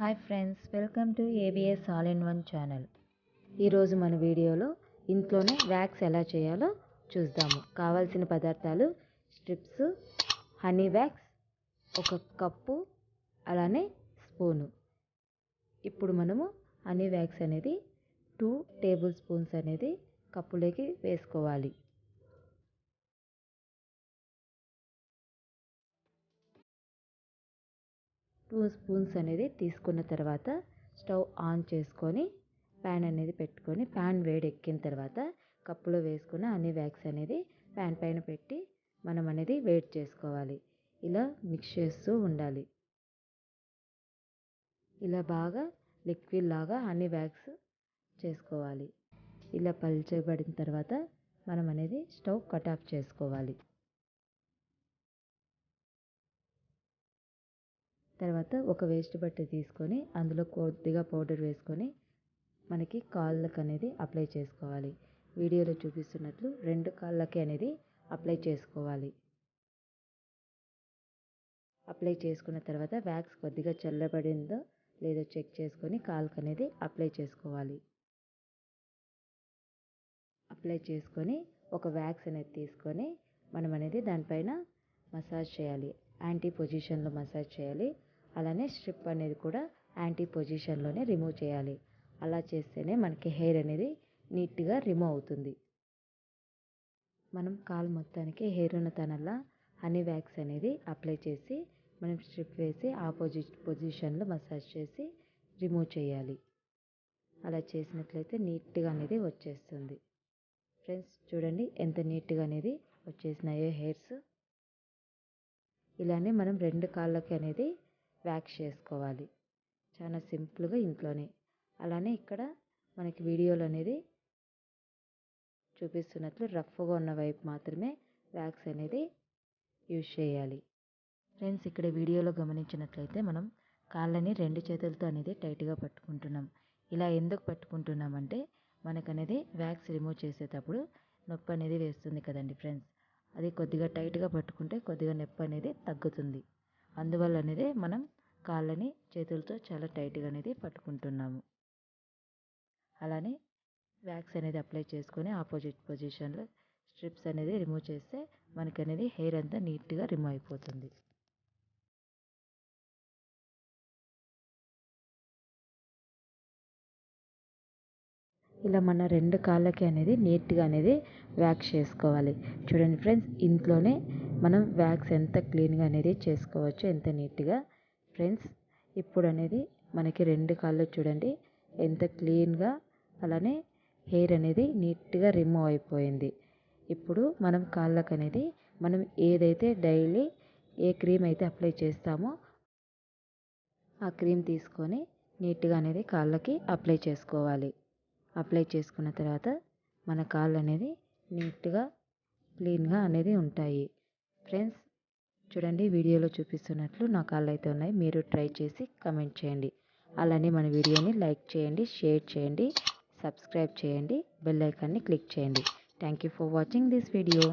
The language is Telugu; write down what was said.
Hi friends welcome to ABS all in one channel. ఈరోజు మన వీడియోలో ఇంట్లోనే వ్యాక్స్ ఎలా చేయాలో చూద్దాము. కావాల్సిన పదార్థాలు స్ట్రిప్స్ హనీ వ్యాక్స్ ఒక కప్పు అలానే స్పూను. ఇప్పుడు మనము హనీ వ్యాక్స్ అనేది టూ టేబుల్ స్పూన్స్ అనేది కప్పులోకి వేసుకోవాలి. టూ స్పూన్స్ అనేది తీసుకున్న తర్వాత స్టవ్ ఆన్ చేసుకొని ప్యాన్ అనేది పెట్టుకొని ప్యాన్ వేడెక్కిన తర్వాత కప్పులో వేసుకున్న అన్ని వ్యాక్స్ అనేది ప్యాన్ పైన పెట్టి మనం అనేది వేడి చేసుకోవాలి. ఇలా మిక్స్ చేస్తూ ఉండాలి. ఇలా బాగా లిక్విడ్ లాగా అన్ని వ్యాక్స్ చేసుకోవాలి. ఇలా పల్చబడిన తర్వాత మనం అనేది స్టవ్ కట్ ఆఫ్ చేసుకోవాలి. తర్వాత ఒక వేస్ట్ బట్ట తీసుకొని అందులో కొద్దిగా పౌడర్ వేసుకొని మనకి కాళ్ళకు అనేది అప్లై చేసుకోవాలి. వీడియోలో చూపిస్తున్నట్లు రెండు కాళ్ళకి అనేది అప్లై చేసుకోవాలి. అప్లై చేసుకున్న తర్వాత వ్యాక్స్ కొద్దిగా చల్లబడిందో లేదో చెక్ చేసుకొని కాళ్ళకు అనేది అప్లై చేసుకోవాలి. అప్లై చేసుకొని ఒక వ్యాక్స్ అనేది తీసుకొని మనం అనేది దానిపైన మసాజ్ చేయాలి. యాంటీ పొజిషన్లో మసాజ్ చేయాలి. అలానే స్ట్రిప్ అనేది కూడా యాంటీ పొజిషన్లోనే రిమూవ్ చేయాలి. అలా చేస్తేనే మనకి హెయిర్ అనేది నీట్గా రిమూవ్ అవుతుంది. మనం కాలు మొత్తానికి హెయిర్ ఉన్న తనల్లా హనీ వ్యాక్స్ అనేది అప్లై చేసి మనం స్ట్రిప్ వేసి ఆపోజిట్ పొజిషన్లో మసాజ్ చేసి రిమూవ్ చేయాలి. అలా చేసినట్లయితే నీట్గా అనేది వచ్చేస్తుంది. ఫ్రెండ్స్ చూడండి ఎంత నీట్గా అనేది వచ్చేసినాయో హెయిర్స్. ఇలానే మనం రెండు కాళ్ళకి అనేది వ్యాక్స్ చేసుకోవాలి. చాలా సింపుల్గా ఇంట్లోనే. అలానే ఇక్కడ మనకి వీడియోలు అనేది చూపిస్తున్నట్లు రఫ్గా ఉన్న వైపు మాత్రమే వ్యాక్స్ అనేది యూజ్ చేయాలి. ఫ్రెండ్స్ ఇక్కడ వీడియోలో గమనించినట్లయితే మనం కాళ్ళని రెండు చేతులతో అనేది టైట్గా పట్టుకుంటున్నాం. ఇలా ఎందుకు పట్టుకుంటున్నామంటే మనకనేది వ్యాక్స్ రిమూవ్ చేసేటప్పుడు నొప్పి అనేది వేస్తుంది కదండి ఫ్రెండ్స్. అది కొద్దిగా టైట్గా పట్టుకుంటే కొద్దిగా నొప్పి అనేది తగ్గుతుంది. అందువల్ల అనేది మనం కాళ్ళని చేతులతో చాలా టైట్గా అనేది పట్టుకుంటున్నాము. అలానే వ్యాక్స్ అనేది అప్లై చేసుకొని ఆపోజిట్ పొజిషన్లో స్ట్రిప్స్ అనేది రిమూవ్ చేస్తే మనకి అనేది హెయిర్ అంతా నీట్గా రిమూవ్ అయిపోతుంది. ఇలా మన రెండు కాళ్ళకి అనేది నీట్గా అనేది వ్యాక్స్ చేసుకోవాలి. చూడండి ఫ్రెండ్స్ ఇంట్లోనే మనం వ్యాక్స్ ఎంత క్లీన్గా అనేది చేసుకోవచ్చు ఎంత నీట్గా. ఫ్రెండ్స్ ఇప్పుడు అనేది మనకి రెండు కాళ్ళు చూడండి ఎంత క్లీన్గా అలానే హెయిర్ అనేది నీట్గా రిమూవ్ అయిపోయింది. ఇప్పుడు మనం కాళ్ళకు అనేది మనం ఏదైతే డైలీ ఏ క్రీమ్ అయితే అప్లై చేస్తామో ఆ క్రీమ్ తీసుకొని నీట్గా అనేది కాళ్ళకి అప్లై చేసుకోవాలి. అప్లై చేసుకున్న తర్వాత మన కాళ్ళు అనేది నీట్గా క్లీన్గా అనేది ఉంటాయి. ఫ్రెండ్స్ చూడండి వీడియోలో చూపిస్తున్నట్లు నా కాళ్ళు అయితే ఉన్నాయి. మీరు ట్రై చేసి కమెంట్ చేయండి. అలానే మన వీడియోని లైక్ చేయండి షేర్ చేయండి సబ్స్క్రైబ్ చేయండి బెల్ ఐకాన్ని క్లిక్ చేయండి. Thank you for watching this video.